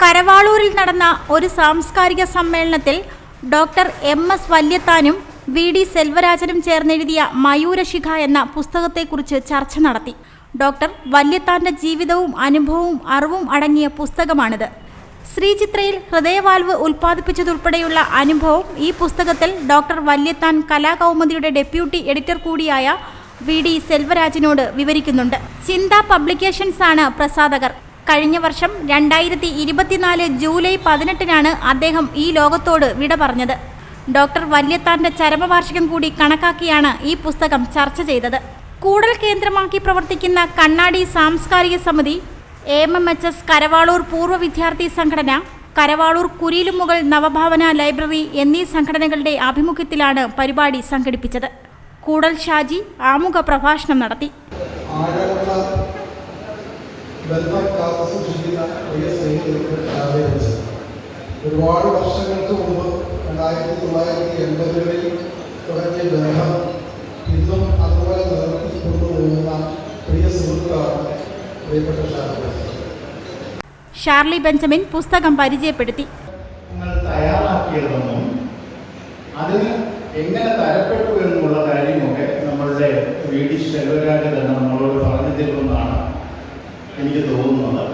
കരവാളൂരിൽ നടന്ന ഒരു സാംസ്കാരിക സമ്മേളനത്തിൽ ഡോക്ടർ എം എസ് വല്യത്താനും വി ഡി സെൽവരാജനും ചേർന്നെഴുതിയ മയൂരശിഖ എന്ന പുസ്തകത്തെക്കുറിച്ച് ചർച്ച നടത്തി. ഡോക്ടർ വല്യത്താന്റെ ജീവിതവും അനുഭവവും അറിവും അടങ്ങിയ പുസ്തകമാണിത്. ശ്രീചിത്രയിൽ ഹൃദയവാൽവ് ഉൽപ്പാദിപ്പിച്ചതുൾപ്പെടെയുള്ള അനുഭവം ഈ പുസ്തകത്തിൽ ഡോക്ടർ വല്യത്താൻ കലാകൗമുദിയുടെ ഡെപ്യൂട്ടി എഡിറ്റർ കൂടിയായ വി ഡി സെൽവരാജിനോട് വിവരിക്കുന്നുണ്ട്. ചിന്ത പബ്ലിക്കേഷൻസ് ആണ് പ്രസാധകർ. കഴിഞ്ഞ വർഷം രണ്ടായിരത്തി ഇരുപത്തിനാല് ജൂലൈ പതിനെട്ടിനാണ് അദ്ദേഹം ഈ ലോകത്തോട് വിട പറഞ്ഞത്. ഡോക്ടർ വല്യത്താന്റെ ചരമവാർഷികം കൂടി കണക്കാക്കിയാണ് ഈ പുസ്തകം ചർച്ച ചെയ്തത്. കൂടൽ കേന്ദ്രമാക്കി പ്രവർത്തിക്കുന്ന കണ്ണാടി സാംസ്കാരിക സമിതി M M H S Karavaloor പൂർവ വിദ്യാർത്ഥി സംഘടന കരവാളൂർ കുരിലുമുകൾ നവഭാവന ലൈബ്രറി എന്നീ സംഘടനകളുടെ ആഭിമുഖ്യത്തിലാണ് പരിപാടി സംഘടിപ്പിച്ചത്. കൂടൽ ഷാജി ആമുഖ പ്രഭാഷണം നടത്തി. ആഴമുള്ള ആദരിച്ച് ഒരുപാട് വർഷങ്ങൾക്ക് മുമ്പ് രണ്ടായിരത്തി തൊള്ളായിരത്തി എൺപതുകളിൽ തുടങ്ങിയ ബന്ധം ഇന്നും അതുപോലെ നിലനിർത്തി കൊണ്ടുപോകുന്ന പ്രിയ സുഹൃത്തുക്കളാണ് പ്രിയപ്പെട്ട ഷാർലി ബെഞ്ചമിൻ. പുസ്തകം പരിചയപ്പെടുത്തി. നിങ്ങൾ തയ്യാറാക്കിയതെന്നും അതിന് എങ്ങനെ തരപ്പെട്ടു എന്നുള്ള കാര്യമൊക്കെ നമ്മളുടെ വി ഡി ശെൽവരാജ് തന്നെ നമ്മളോട് പറഞ്ഞു തരുമെന്നാണ് എനിക്ക് തോന്നുന്നത്.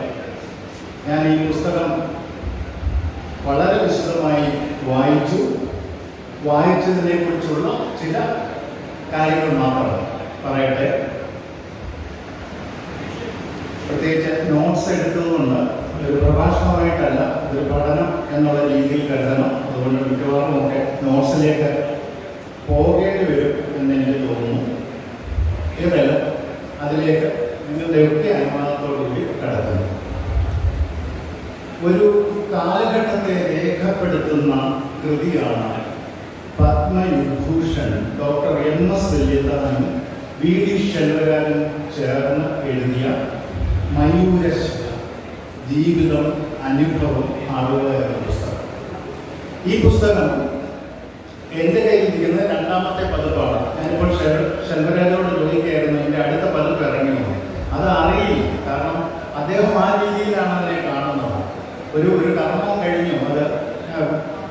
ഞാൻ ഈ പുസ്തകം വളരെ വിശദമായി വായിച്ചു. വായിച്ചതിനെ കുറിച്ചുള്ള ചില കാര്യങ്ങൾ മാത്രം പറയട്ടെ. പ്രത്യേകിച്ച് നോട്ട്സ് എടുത്തതുകൊണ്ട് ഒരു പ്രഭാഷണമായിട്ടല്ല ഒരു പഠനം എന്നുള്ള രീതിയിൽ കരുതണം. അതുകൊണ്ട് മിക്കവാറും ഒക്കെ നോട്ട്സിലേക്ക് പോകേണ്ടി വരും എന്ന് എനിക്ക് തോന്നുന്നു. ഏതായാലും അതിലേക്ക് നിങ്ങളുടെ ഒക്കെ അനുവാദത്തോടുകൂടി ഒരു കാലഘട്ടത്തെ രേഖപ്പെടുത്തുന്ന കൃതിയാണ് പത്മവിഭൂഷൺ. ഡോക്ടർ എം എസ് വല്യത്താനും വി ഡി ഷെൽവരാനും ചേർന്ന് എഴുതിയ മയൂരശ ജീവിതം അനുഭവം ആളുകളായ പുസ്തകം. ഈ പുസ്തകം എന്റെ കയ്യിലിരിക്കുന്ന രണ്ടാമത്തെ പതിപ്പാണ്. ഞാനിപ്പോൾ ശെൽ-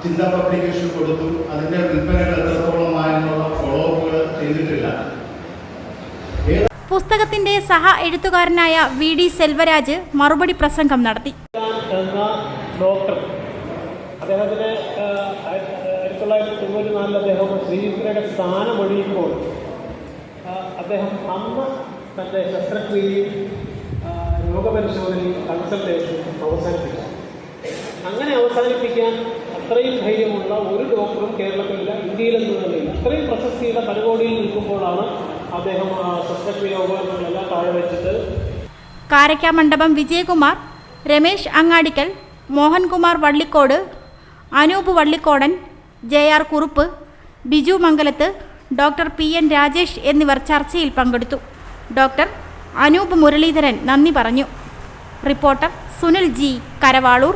ചിന്ത പബ്ലിക്കേഷൻ കൊടുത്തു. അതിന്റെ വിൽപ്പനകൾ എത്രത്തോളമായെന്നുള്ള ഫോളോ അപ്പുകൾ ചെയ്തിട്ടില്ല. പുസ്തകത്തിന്റെ സഹ എഴുത്തുകാരനായ വി ഡി സെൽവരാജ് മറുപടി പ്രസംഗം നടത്തി. എന്ന ഡോക്ടർ. അദ്ദേഹത്തിന് ആയിരത്തി തൊള്ളായിരത്തി തൊണ്ണൂറ്റി നാലിൽ അദ്ദേഹം ശ്രീകൃഷ്ണയുടെ സ്ഥാനം ഒഴിയുമ്പോൾ അദ്ദേഹം അന്ന് തന്റെ ശസ്ത്രക്രിയയും രോഗപരിശോധനയും കൺസൾട്ടേഷനും അവസാനിപ്പിച്ചു. അങ്ങനെ അവസാനിപ്പിക്കാൻ അത്രയും ധൈര്യമുള്ള ഒരു ഡോക്ടറും കേരളത്തിലില്ല ഇന്ത്യയിലെന്ന് തന്നെയില്ല അത്രയും പ്രശസ്തിയുടെ പരിപാടിയിൽ നിൽക്കുമ്പോഴാണ് അദ്ദേഹം ആ ശസ്ത്രക്രിയ ഉപകരണങ്ങളെല്ലാം താഴെ വെച്ചിട്ട് Karakkamandapam Vijayakumar Ramesh Angadikkal Mohankumar Vallikode Anoop Vallikodan J R Kurup Biju Mangalath doctor P N Rajesh എന്നിവർ ചർച്ചയിൽ പങ്കെടുത്തു. ഡോക്ടർ അനൂപ് മുരളീധരൻ നന്ദി പറഞ്ഞു. Reporter Sunil G Karavaloor.